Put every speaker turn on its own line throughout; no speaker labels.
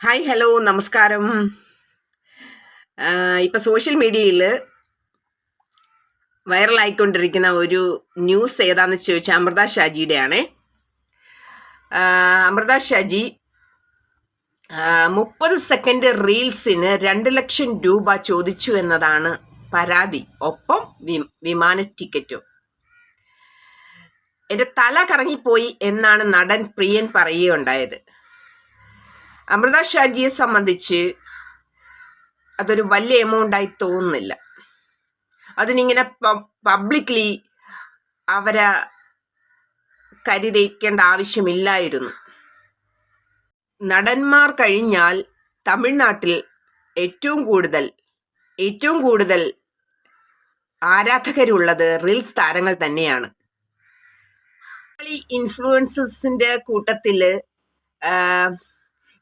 Hi hello നമസ്കാരം. ഇപ്പം social മീഡിയയിൽ വൈറലായിക്കൊണ്ടിരിക്കുന്ന ഒരു ന്യൂസ് ഏതാന്ന് ചോദിച്ചാൽ അമൃത ഷാജിയുടെ ആണേ അമൃത ഷാജി മുപ്പത് സെക്കൻഡ് റീൽസിന് രണ്ട് ലക്ഷം രൂപ ചോദിച്ചു എന്നതാണ് പരാതി. ഒപ്പം വിമാന ടിക്കറ്റും. എന്റെ തല കറങ്ങിപ്പോയി എന്നാണ് നടൻ പ്രിയൻ പറയുകയുണ്ടായത്. അമൃത ഷാജിയെ സംബന്ധിച്ച് അതൊരു വലിയ എമൗണ്ടായി തോന്നുന്നില്ല. അതിനിങ്ങനെ പബ്ലിക്ലി അവരെ കരുതയ്ക്കേണ്ട ആവശ്യമില്ലായിരുന്നു. നടന്മാർ കഴിഞ്ഞാൽ തമിഴ്നാട്ടിൽ ഏറ്റവും കൂടുതൽ ഏറ്റവും കൂടുതൽ ആരാധകരുള്ളത് റീൽസ് താരങ്ങൾ തന്നെയാണ്. ഇൻഫ്ലുവൻസസിന്റെ കൂട്ടത്തിൽ ആഹ്,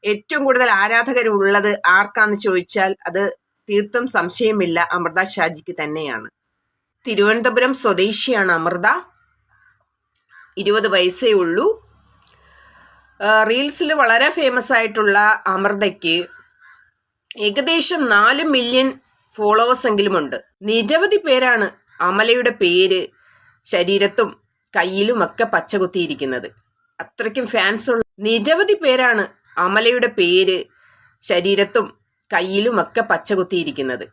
ഏറ്റവും കൂടുതൽ ആരാധകരുള്ളത് ആർക്കാന്ന് ചോദിച്ചാൽ അത് തീർത്തും സംശയമില്ല. അമൃത ഷാജിക്ക് തന്നെയാണ്. തിരുവനന്തപുരം സ്വദേശിയാണ് അമൃത. ഇരുപത് വയസ്സേ ഉള്ളൂ. റീൽസിൽ വളരെ ഫേമസ് ആയിട്ടുള്ള അമൃതയ്ക്ക് ഏകദേശം നാല് മില്യൺ ഫോളോവേഴ്സ് എങ്കിലും ഉണ്ട്. നിരവധി പേരാണ് അമലയുടെ പേര് ശരീരത്തും കയ്യിലും ഒക്കെ പച്ചകുത്തിയിരിക്കുന്നത്. അത്രയ്ക്കും ഫാൻസ് ഉള്ള നിരവധി പേരാണ് അമലയുടെ പേര് ശരീരത്തും കയ്യിലുമൊക്കെ പച്ചകുത്തിയിരിക്കുന്നത്.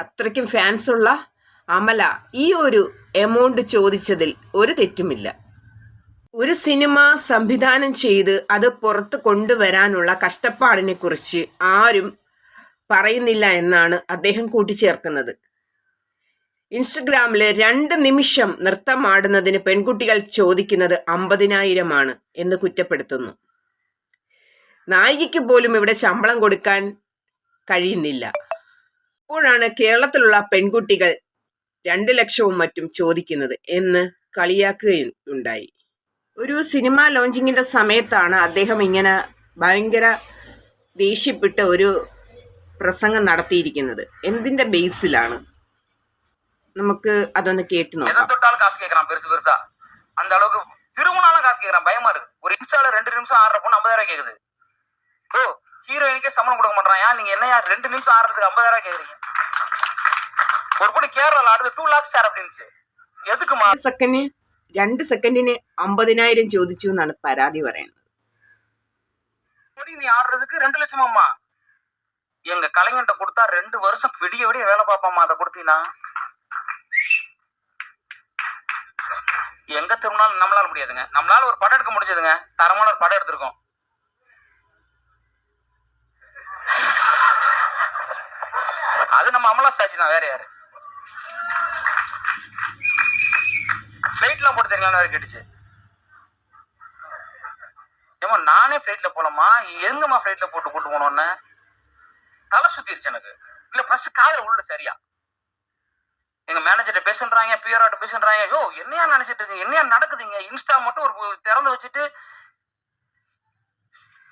അത്രയ്ക്കും ഫാൻസ് ഉള്ള അമല ഈ ഒരു എമൗണ്ട് ചോദിച്ചതിൽ ഒരു തെറ്റുമില്ല. ഒരു സിനിമ സംവിധാനം ചെയ്ത് അത് പുറത്ത് കൊണ്ടുവരാനുള്ള കഷ്ടപ്പാടിനെ കുറിച്ച് ആരും പറയുന്നില്ല എന്നാണ് അദ്ദേഹം കൂട്ടിച്ചേർക്കുന്നത്. ഇൻസ്റ്റഗ്രാമിൽ രണ്ട് നിമിഷം നൃത്തമാടുന്നതിന് പെൺകുട്ടികൾ ചോദിക്കുന്നത് അമ്പതിനായിരമാണ് എന്ന് കുറ്റപ്പെടുത്തുന്നു. നായികയ്ക്ക് പോലും ഇവിടെ ശമ്പളം കൊടുക്കാൻ കഴിയുന്നില്ല അപ്പോഴാണ് കേരളത്തിലുള്ള പെൺകുട്ടികൾ രണ്ട് ലക്ഷവും മറ്റും ചോദിക്കുന്നത് എന്ന് കളിയാക്കുകയുണ്ടായി ഒരു സിനിമ ലോഞ്ചിങ്ങിന്റെ സമയത്താണ് അദ്ദേഹം ഇങ്ങനെ ഭയങ്കര ദേഷ്യപ്പെട്ട് ഒരു പ്രസംഗം നടത്തിയിരിക്കുന്നത് എന്തിന്റെ ബേസിലാണ് നമുക്ക് അതൊന്ന് கேட்டு
எதை
നോക്കാം
தொட்டாலும் காசு கேக்குறான் பெருசு பெருசா அந்த அளவுக்கு திரும்பினாலும் காசு கேக்குறான் பயமா இருக்கு ஒரு இன்ஸ்டால ரெண்டு நிமிஷம் ஆடுற பொண்ணு ஐம்பதாயிரம் கேக்குது ஓ ஹீரோயினுக்கே சம்பளம் கொடுக்க மாட்டான் ஏன் நீங்க என்ன யார் ரெண்டு நிமிஷம் ஆடுறதுக்கு ஐம்பதாயிரம் கேக்குறீங்க ஒரு பொண்ணு கேரளால ஆடுது டூ லாக்ஸ் சார் அப்படின்னுச்சு எதுக்குமா
സെക്കൻഡിന് രണ്ട് സെക്കൻഡിന് അമ്പതിനായിരം ചോദിച്ചു എന്നാണ് പരാതി പറയുന്നത്
பொடி நீ ஆடுறதுக்கு ரெண்டு லட்சமாம்மா எங்க கலைஞன்ட்ட கொடுத்தா ரெண்டு வருஷம் விடிய விடிய வேலை பார்ப்பாம்மா அதை கொடுத்தீங்கன்னா எங்க திரும்பினாலும் நம்மளால முடியாதுங்க நம்மளால ஒரு படம் எடுக்க முடிஞ்சதுங்க தரமான ஒரு படம் எடுத்திருக்கோம் அது நம்ம தான் வேற யாரு? ஃபிளைட்லாம் போட்டு தெரியுங்களான்னு வேற கேட்டுச்சு. ஏமா நானே ஃபிளைட்ல போலாமா எங்கம்மா ஃபிளைட்ல போட்டு கூட்டு போனோன்னு? தலை சுத்திருச்சு எனக்கு. இல்ல ஃபர்ஸ்ட் காதுல உள்ள சரியா. எங்க மேனேஜர்கிட்ட பேசுன்றாங்க பிஆர்ஆட்ட பேசுன்றாங்க. யோ என்னையா நினைச்சிட்டு இருக்கீங்க? என்னையா நடக்குதுங்க? இன்ஸ்டா மட்டும் ஒரு திறந்து வச்சுட்டு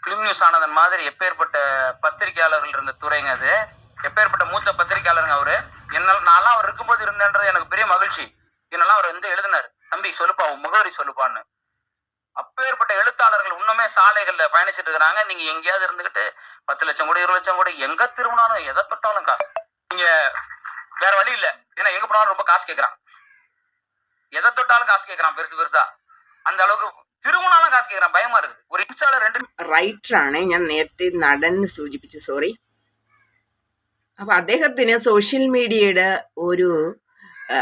பிலிம் நியூஸ் ஆனதன் மாதிரி எப்பேற்பட்ட பத்திரிகையாளர்கள் இருந்த துறைங்க அது. எப்பேற்பட்ட மூத்த பத்திரிகையாளருங்க அவரு என்னால நான்லாம் அவர் இருக்கும்போது இருந்தேன்றது எனக்கு பெரிய மகிழ்ச்சி என்னெல்லாம் அவர் வந்து எழுதினார் தம்பி சொல்லுப்பா உன் முகவரி சொல்லுப்பான்னு அப்பேற்பட்ட எழுத்தாளர்கள் இன்னுமே சாலைகள்ல பயணிச்சிட்டு இருக்கிறாங்க நீங்க எங்கேயாவது இருந்துகிட்டு பத்து லட்சம் கூட இருபது லட்சம் கூட எங்க திரும்பினாலும் எதை தொட்டாலும் காசு நீங்க வேற வழி இல்ல ஏன்னா எங்க போனாலும் ரொம்ப காசு கேக்குறான் எதை தொட்டாலும் காசு கேக்குறான் பெருசு பெருசா அந்த அளவுக்கு திரும்பினாலும் காசு கேக்குறான் பயமா இருக்குது ஒரு இன்ஸ்டால ரெண்டு
റൈറ്ററാണ് ഞാൻ നേരത്തെ നടൻ എന്ന് സൂചിപ്പിച്ചു സോറി അപ്പൊ അദ്ദേഹത്തിന് സോഷ്യൽ മീഡിയയുടെ ഒരു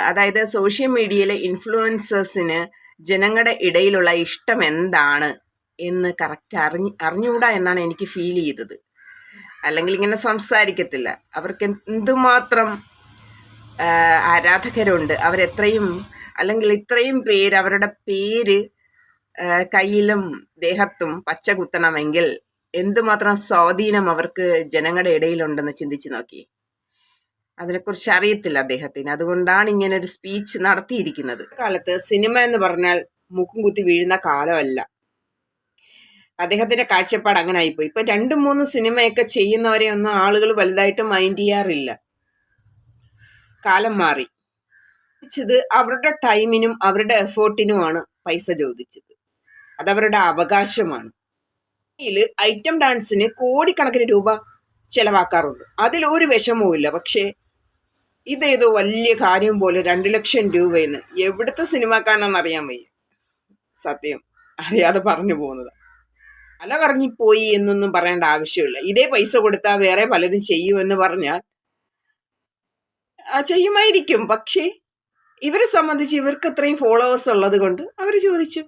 അതായത് സോഷ്യൽ മീഡിയയിലെ ഇൻഫ്ലുവൻസേഴ്സിന് ജനങ്ങളുടെ ഇടയിലുള്ള ഇഷ്ടം എന്താണ് എന്ന് കറക്റ്റ് അറിഞ്ഞ് അറിഞ്ഞുകൂടാ എന്നാണ് എനിക്ക് ഫീൽ ചെയ്തത്. അല്ലെങ്കിൽ ഇങ്ങനെ സംസാരിക്കത്തില്ല. അവർക്ക് എന്തുമാത്രം ആരാധകരുണ്ട് അവരെത്രയും അല്ലെങ്കിൽ ഇത്രയും പേര് അവരുടെ പേര് കയ്യിലും ദേഹത്തും പച്ച കുത്തണമെങ്കിൽ എന്തുമാത്രം സ്വാധീനം അവർക്ക് ജനങ്ങളുടെ ഇടയിലുണ്ടെന്ന് ചിന്തിച്ചു നോക്കി. അതിനെക്കുറിച്ച് അറിയത്തില്ല അദ്ദേഹത്തിന്. അതുകൊണ്ടാണ് ഇങ്ങനെ ഒരു സ്പീച്ച് നടത്തിയിരിക്കുന്നത്. കാലത്ത് സിനിമ എന്ന് പറഞ്ഞാൽ മുക്കും കുത്തി വീഴുന്ന കാലമല്ല. അദ്ദേഹത്തിന്റെ കാഴ്ചപ്പാട് അങ്ങനെ ആയിപ്പോയി ഇപ്പൊ രണ്ടും മൂന്ന് സിനിമയൊക്കെ ചെയ്യുന്നവരെ ഒന്നും ആളുകൾ വലുതായിട്ട് മൈൻഡ് ചെയ്യാറില്ല. കാലം മാറി. ചോദിച്ചത് അവരുടെ ടൈമിനും അവരുടെ എഫേർട്ടിനുമാണ് പൈസ ചോദിച്ചത്. അതവരുടെ അവകാശമാണ്. ഇതിൽ ഐറ്റം ഡാൻസിന് കോടിക്കണക്കിന് രൂപ ചെലവാക്കാറുണ്ട്. അതിൽ ഒരു വിഷമവും ഇല്ല. പക്ഷേ ഇതേതോ വലിയ കാര്യം പോലെ രണ്ട് ലക്ഷം രൂപയെന്ന് എവിടുത്തെ അറിയാൻ വയ്യ. സത്യം. അറിയാതെ പറഞ്ഞു പോകുന്നത്. അല കറങ്ങിപ്പോയി എന്നൊന്നും പറയേണ്ട ആവശ്യമില്ല. ഇതേ പൈസ കൊടുത്താൽ വേറെ പലരും ചെയ്യുമെന്ന് പറഞ്ഞാൽ ചെയ്യുമായിരിക്കും. പക്ഷേ ഇവരെ സംബന്ധിച്ച് ഇവർക്ക് ഇത്രയും ഫോളോവേഴ്സ് ഉള്ളത് കൊണ്ട് അവർ ചോദിച്ചു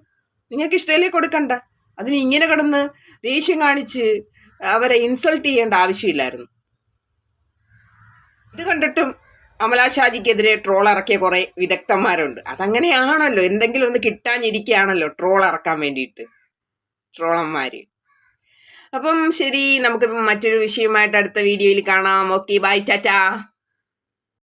നിങ്ങൾക്ക് ഇഷ്ടമല്ലേ കൊടുക്കണ്ട? അതിന് ഇങ്ങനെ കിടന്ന് ദേഷ്യം കാണിച്ച് അവരെ ഇൻസൾട്ട് ചെയ്യേണ്ട ആവശ്യമില്ലായിരുന്നു. ഇത് കണ്ടിട്ടും അമലാ ഷാജിക്കെതിരെ ട്രോൾ ഇറക്കിയ കുറെ വിദഗ്ധന്മാരുണ്ട്. അതങ്ങനെയാണല്ലോ എന്തെങ്കിലും ഒന്ന് കിട്ടാനിരിക്കുകയാണല്ലോ ട്രോൾ ഇറക്കാൻ വേണ്ടിയിട്ട്. ട്രോളന്മാര് അപ്പം ശരി നമുക്ക് മറ്റൊരു വിഷയമായിട്ട് അടുത്ത വീഡിയോയിൽ കാണാം. Okay bye tata.